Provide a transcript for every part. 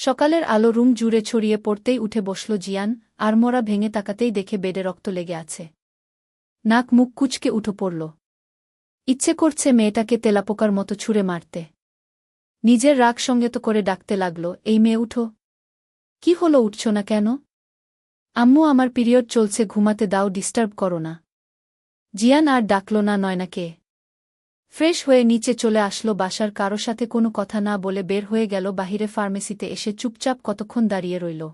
সকালের আলো রুম জুড়ে ছড়িয়ে পড়তেই উঠে বসল জিয়ান আরমোড়া ভেঙে তাকাতেই দেখে বেডে রক্ত লেগে আছে। নাক মুখ কুচকে উঠো পড়ল। ইচ্ছে করছে মেয়েটাকে তেলাপোকার মতো ছুঁড়ে মারতে। নিজের রাগ সঙ্গত করে ডাকতে লাগল, এই মেয়ে, উঠো। কি হলো, উঠছ না কেন? আম্মু, আমার পিরিয়ড চলছে, ঘুমাতে দাও, ডিস্টার্ব করো না। জিয়ান আর ডাকল না নয়নাকে ফ্রেশ হয়ে নিচে চলে আসলো বাসার কারও সাথে কোনো কথা না বলে বের হয়ে গেল বাহিরে ফার্মেসিতে এসে চুপচাপ কতক্ষণ দাঁড়িয়ে রইল।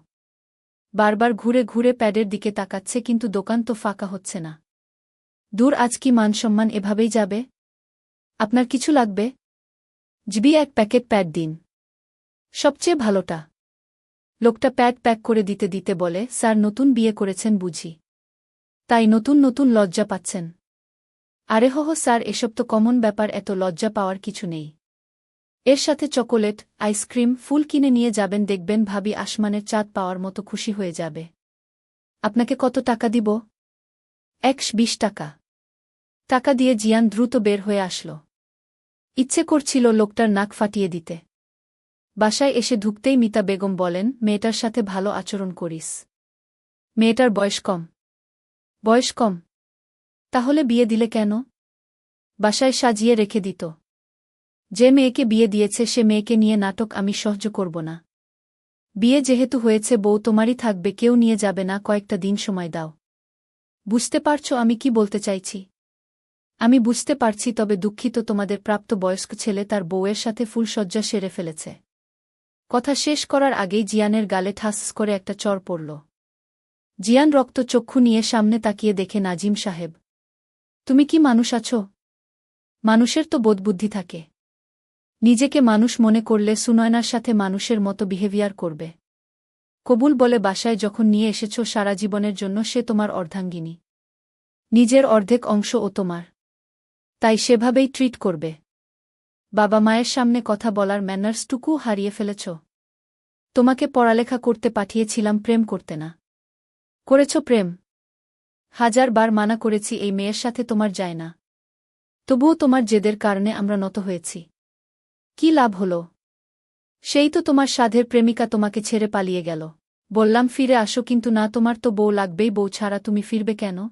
বারবার ঘুরে ঘুরে প্যাডের দিকে তাকাচ্ছে কিন্তু দোকান তো ফাঁকা হচ্ছে না। দূর আজ কি মানসম্মান এভাবেই যাবে? আপনার কিছু লাগবে? জিবি এক প্যাকেট প্যাড দিন। সবচেয়ে ভালোটা। লোকটা প্যাড প্যাক করে দিতে দিতে বলে, স্যার, নতুন বিয়ে করেছেন বুঝি। তাই নতুন নতুন লজ্জা পাচ্ছেন। আরে হহ স্যার, এসব তো কমন ব্যাপার, এত লজ্জা পাওয়ার কিছু নেই। এর সাথে চকোলেট, আইসক্রিম, ফুল কিনে নিয়ে যাবেন, দেখবেন ভাবি আসমানের চাঁদ পাওয়ার মতো খুশি হয়ে যাবে। আপনাকে কত টাকা দিব? একশ বিশ টাকা। টাকা দিয়ে জিয়ান দ্রুত বের হয়ে আসল। ইচ্ছে করছিল লোকটার নাক ফাটিয়ে দিতে। বাসায় এসে ঢুকতেই মিতা বেগম বলেন, মেয়েটার সাথে ভালো আচরণ করিস। মেয়েটার বয়স কম। বয়স কম। তাহলে বিয়ে দিলে কেন? বাসায় সাজিয়ে রেখে দিত। যে মেয়েকে বিয়ে দিয়েছে, সে মেয়েকে নিয়ে নাটক আমি সহ্য করব না। বিয়ে যেহেতু হয়েছে, বউ তোমারই থাকবে, কেউ নিয়ে যাবে না, কয়েকটা দিন সময় দাও। বুঝতে পারছ আমি কি বলতে চাইছি? আমি বুঝতে পারছি, তবে দুঃখিত, তোমাদের প্রাপ্ত বয়স্ক ছেলে তার বউয়ের সাথে ফুলসজ্জা সেরে ফেলেছে। কথা শেষ করার আগেই জিয়ানের গালে ঠাস করে একটা চর পড়ল। জিয়ান রক্ত চক্ষু নিয়ে সামনে তাকিয়ে দেখে নাজিম সাহেব তুমি কি মানুষ আছো? মানুষের তো বোধবুদ্ধি থাকে। নিজেকে মানুষ মনে করলে সুনয়নার সাথে মানুষের মতো বিহেভিয়ার করবে। কবুল বলে বাসায় যখন নিয়ে এসেছ সারা জীবনের জন্য সে তোমার অর্ধাঙ্গিনী। নিজের অর্ধেক অংশ ও তোমার। তাই সেভাবেই ট্রিট করবে। বাবা মায়ের সামনে কথা বলার ম্যানার্সটুকু হারিয়ে ফেলেছ। তোমাকে পড়ালেখা করতে পাঠিয়েছিলাম, প্রেম করতে না। করেছ প্রেম। হাজার বার মানা করেছি, এই মেয়ের সাথে তোমার যায় না। তবুও তোমার জেদের কারণে আমরা নত হয়েছি। কি লাভ হল? সেই তো তোমার সাধের প্রেমিকা তোমাকে ছেড়ে পালিয়ে গেল। বললাম, ফিরে আসো, কিন্তু না, তোমার তো বউ লাগবেই, বউ ছাড়া তুমি ফিরবে কেন?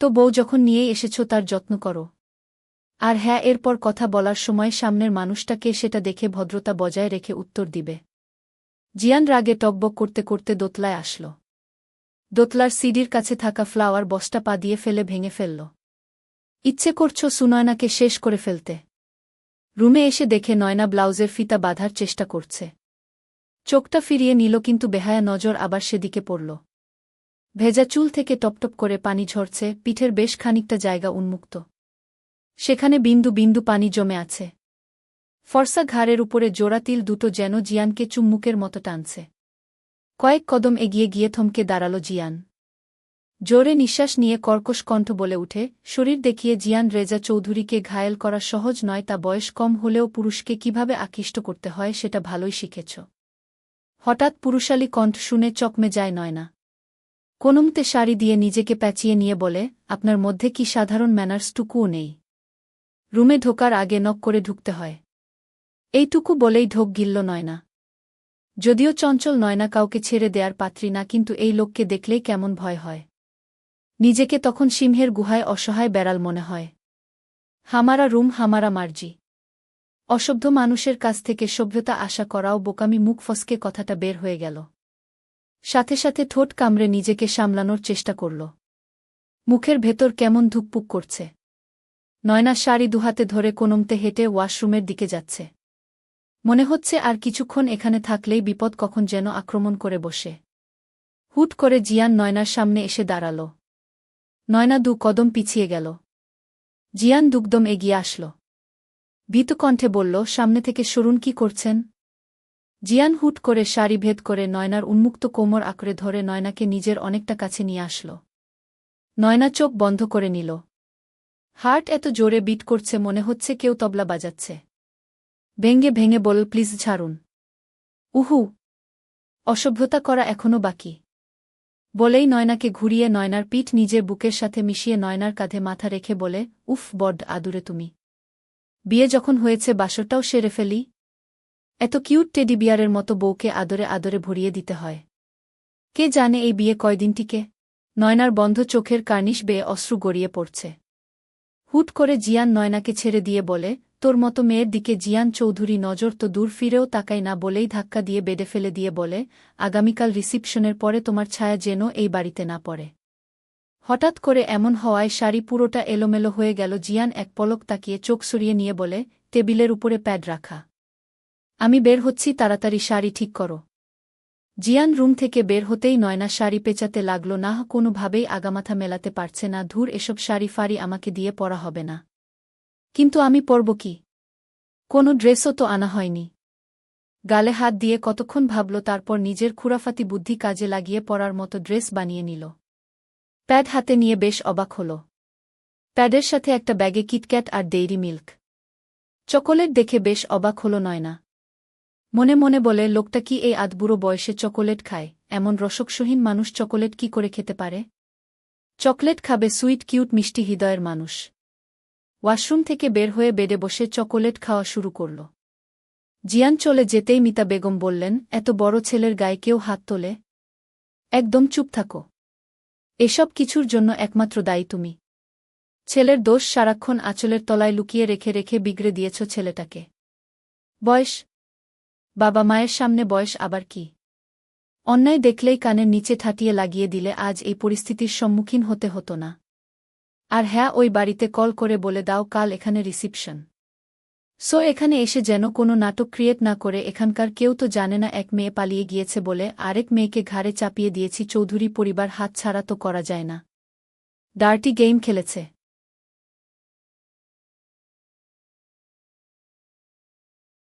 তো বউ যখন নিয়েই এসেছ, তার যত্ন করো। আর হ্যাঁ এরপর কথা বলার সময় সামনের মানুষটাকে সেটা দেখে ভদ্রতা বজায় রেখে উত্তর দিবে। জিয়ান রাগে টকবক করতে করতে দোতলায় আসল। দোতলার সিডির কাছে থাকা ফ্লাওয়ার বস্তা পা দিয়ে ফেলে ভেঙে ফেলল। ইচ্ছে করছ সুনয়নাকে শেষ করে ফেলতে। রুমে এসে দেখে নয়না ব্লাউজের ফিতা বাঁধার চেষ্টা করছে। চোখটা ফিরিয়ে নিল কিন্তু বেহায়া নজর আবার সেদিকে পড়ল। ভেজা চুল থেকে টপটপ করে পানি ঝরছে, পিঠের বেশ খানিকটা জায়গা উন্মুক্ত। সেখানে বিন্দু বিন্দু পানি জমে আছে। ফর্সা ঘাড়ের উপরে জোড়া তিল দুটো যেন জিয়ানকে চুম্মুকের মতো টানছে। কয়েক কদম এগিয়ে গিয়ে থমকে দাঁড়াল জিয়ান। জোরে নিঃশ্বাস নিয়ে কর্কশ কণ্ঠ বলে উঠে, শরীর দেখিয়ে জিয়ান, রেজা চৌধুরীকে ঘায়েল করা সহজ নয়, তা বয়স কম হলেও পুরুষকে কীভাবে আকৃষ্ট করতে হয় সেটা ভালোই শিখেছ। হঠাৎ পুরুষালী কণ্ঠ শুনে চকমে যায় নয় না কোনমতে শাড়ি দিয়ে নিজেকে প্যাচিয়ে নিয়ে বলে, আপনার মধ্যে কি সাধারণ ম্যানার্সটুকুও নেই? রুমে ঢোকার আগে নক করে ঢুকতে হয় এইটুকু বলেই ঢোক গিলল নয়না। যদিও চঞ্চল নয়না কাউকে ছেড়ে দেয়ার পাত্রী না, কিন্তু এই লোককে দেখলেই কেমন ভয় হয়। নিজেকে তখন সিংহের গুহায় অসহায় বেড়াল মনে হয়। হামারা রুম, হামারা মার্জি। অসভ্য মানুষের কাছ থেকে সভ্যতা আশা করাও বোকামি মুখ ফসকে কথাটা বের হয়ে গেল। সাথে সাথে ঠোঁট কামড়ে নিজেকে সামলানোর চেষ্টা করল। মুখের ভেতর কেমন ধুকপুক করছে। নয়না শাড়ি দুহাতে ধরে কোনমতে হেঁটে ওয়াশরুমের দিকে যাচ্ছে। মনে হচ্ছে আর কিছুক্ষণ এখানে থাকলেই বিপদ কখন যেন আক্রমণ করে বসে। হুট করে জিয়ান নয়নার সামনে এসে দাঁড়াল। নয়না দু কদম পিছিয়ে গেল। জিয়ান দুকদম এগিয়ে আসল। ভীত কণ্ঠে বলল, সামনে থেকে সরুন কি করছেন? জিয়ান হুট করে শাড়ি ভেদ করে নয়নার উন্মুক্ত কোমর আঁকড়ে ধরে নয়নাকে নিজের অনেকটা কাছে নিয়ে আসল। নয়না চোখ বন্ধ করে নিল। হার্ট এত জোরে বিট করছে মনে হচ্ছে কেউ তবলা বাজাচ্ছে। ভেঙ্গে ভেঙে বল, প্লিজ ছাড়ুন। উহু, অসভ্যতা করা এখনও বাকি। বলেই নয়নাকে ঘুরিয়ে নয়নার পিঠ নিজের বুকের সাথে মিশিয়ে নয়নার কাঁধে মাথা রেখে বলে, উফ বড্ড আদুরে তুমি। বিয়ে যখন হয়েছে, বাসরটাও সেরে ফেলি। এত কিউট টেডি বিয়ারের মতো বউকে আদরে আদরে ভরিয়ে দিতে হয়। কে জানে এই বিয়ে কয়দিনটিকে নয়নার বন্ধ চোখের কার্নিশ বেয়ে অশ্রু গড়িয়ে পড়ছে। হুট করে জিয়ান নয়নাকে ছেড়ে দিয়ে বলে তোর মতো মেয়ের দিকে জিয়ান চৌধুরী নজর তো দূর ফিরেও তাকাই না বলেই ধাক্কা দিয়ে বেডে ফেলে দিয়ে বলে, আগামীকাল রিসিপশনের পরে তোমার ছায়া যেন এই বাড়িতে না পড়ে। হঠাৎ করে এমন হওয়ায় শাড়ি পুরোটা এলোমেলো হয়ে গেল জিয়ান এক পলক তাকিয়ে চোখ সরিয়ে নিয়ে বলে, টেবিলের উপরে প্যাড রাখা। আমি বের হচ্ছি, তাড়াতাড়ি শাড়ি ঠিক করো। জিয়ান রুম থেকে বের হতেই নয়না শাড়ি পেঁচাতে লাগল না কোনোভাবেই আগামাথা মেলাতে পারছে না, ধুর, এসব শাড়ি ফাড়ি আমাকে দিয়ে পরা হবে না। কিন্তু আমি পরব কি? কোনো ড্রেসও তো আনা হয়নি। গালে হাত দিয়ে কতক্ষণ ভাবল তারপর নিজের খুরাফাতি বুদ্ধি কাজে লাগিয়ে পরার মতো ড্রেস বানিয়ে নিল। প্যাড হাতে নিয়ে বেশ অবাক হল। প্যাডের সাথে একটা ব্যাগে কিটক্যাট আর ডেইরি মিল্ক। চকোলেট দেখে বেশ অবাক হল নয়না। মনে মনে বলে, লোকটা কি এই আধবুড়ো বয়সে চকোলেট খায়? এমন রসকসহীন মানুষ চকোলেট কি করে খেতে পারে? চকলেট খাবে সুইট কিউট মিষ্টি হৃদয়ের মানুষ। ওয়াশরুম থেকে বের হয়ে বেডে বসে চকোলেট খাওয়া শুরু করল। জিয়ান চলে যেতেই মিতা বেগম বললেন, এত বড় ছেলের গায়ে কেউ হাত তোলে? একদম চুপ থাকো। এসব কিছুর জন্য একমাত্র দায়ী তুমি। ছেলের দোষ সারাক্ষণ আঁচলের তলায় লুকিয়ে রেখে রেখে বিগড়ে দিয়েছ ছেলেটাকে। বয়স? বাবা মায়ের সামনে বয়স আবার কি? অন্যায় দেখলেই কানের নিচে ঠাটিয়ে লাগিয়ে দিলে আজ এই পরিস্থিতির সম্মুখীন হতে হতো না। আর হ্যাঁ ওই বাড়িতে কল করে বলে দাও, কাল এখানে রিসিপশন। সো এখানে এসে যেন কোনো নাটক ক্রিয়েট না করে, এখানকার কেউ তো জানে না, এক মেয়ে পালিয়ে গিয়েছে বলে, আরেক মেয়েকে ঘাড়ে চাপিয়ে দিয়েছি, চৌধুরী পরিবার হাত ছাড়া তো করা যায় না। ডার্টি গেম খেলেছে।